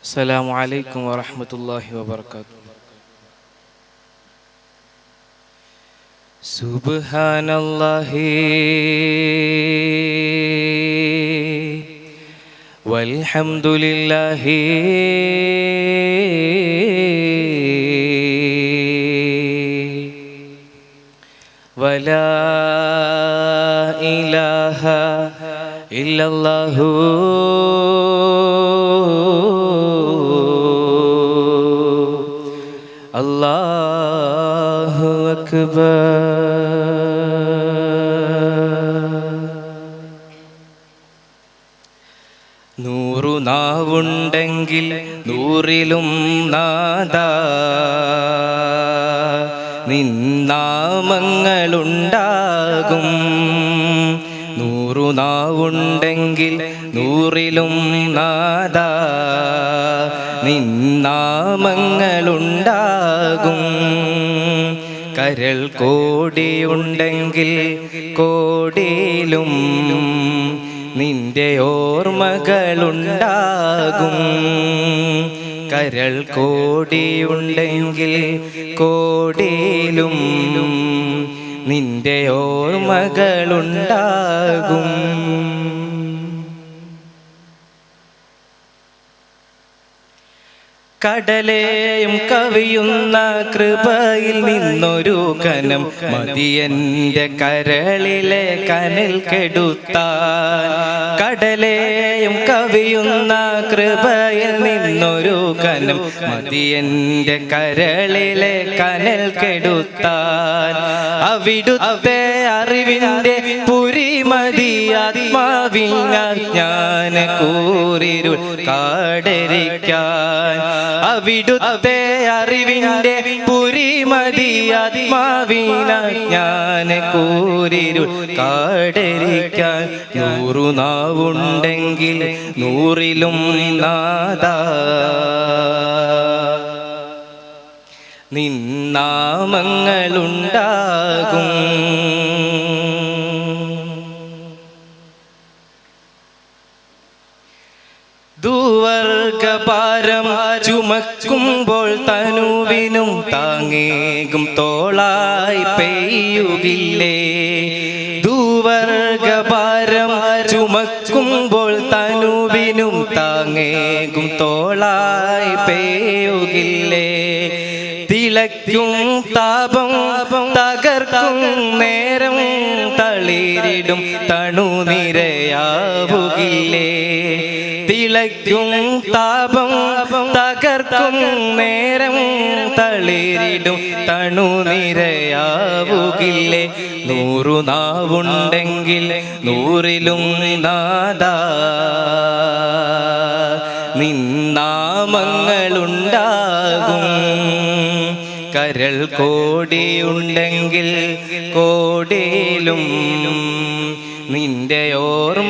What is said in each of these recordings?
السلام عليكم ورحمة الله وبركاته. سبحان الله والحمد لله ولا إله إلا الله. നൂറു നാവുണ്ടെങ്കിൽ നൂറിലും നാദ. നിന്നാമങ്ങളുണ്ടാകും. നൂറു നാവുണ്ടെങ്കിൽ നൂറിലും നാദ. നിന്നാമങ്ങളുണ്ടാകും. കരൾ കോടിയുണ്ടെങ്കിൽ കോടിയിലും നിന്റെ ഓർമ്മകളുണ്ടാകും. കരൾ കോടിയുണ്ടെങ്കിൽ കോടിയിലും നിന്റെ ഓർമ്മകളുണ്ടാകും. കടലേയും കവിയുന്ന കൃപയിൽ നിന്നൊരു കനം മതിയന്റെ കരളിലെ കനൽ കെടുത്താൻ. കടലേയും കവിയുന്ന കൃപയിൽ നിന്നൊരു കനം മതിയന്റെ കരളിലെ കനൽ കെടുത്താൻ. അവിടുത്തെ അറിവിന്റെ പുരിമതി ആത്മാവിന ഞാൻ കൂരിരുൾ കാടരിക്കാൻ. അവിടുത്തെ പുരി പുരിമതി ഞാൻ കൂരിരുൾ കാടരിക്കാൻ. നൂറു നാവുണ്ടെങ്കിൽ നൂറിലും നാദ നിന്നാമങ്ങളുണ്ടാകും ദൂവർഗപാരം ചുമക്കുമ്പോൾ തനുവിനും താങ്ങേകും തോളായി പെയ്യുകില്ലേ? ദൂവർഗപാരം ചുമക്കുമ്പോൾ തനുവിനും താങ്ങേകും തോളായി പെയ്യുകില്ലേ? തിളയ്ക്കും താപം തകർക്കും നേരം തളിരിടും തണുനിരയാവുകില്ലേ? തിളയ്ക്കും താപം തകർക്കും നേരം തളിരിടും തണുനിരയാവുകില്ലേ? നൂറു നാവുണ്ടെങ്കിൽ നൂറിലും നാദ. നിന്നാമങ്ങളുണ്ടാകും. കരൾ കോടിയുണ്ടെങ്കിൽ കോടിയിലും നിന്റെ ഓർമ്മകളുണ്ടാകും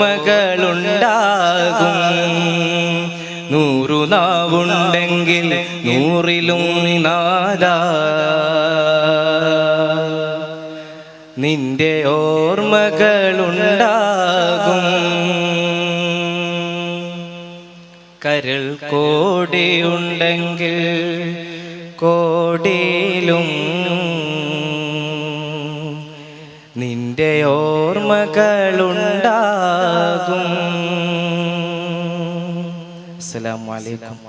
നൂറു നാവുണ്ടെങ്കിൽ നൂറിലും നാദ നിന്റെ ഓർമ്മകളുണ്ടാകും കരൾ കോടിയുണ്ടെങ്കിൽ കോടിയിലും നിന്റെ ഓർമ്മകളുണ്ടാകും. അസ്സലാമു അലൈക്കും.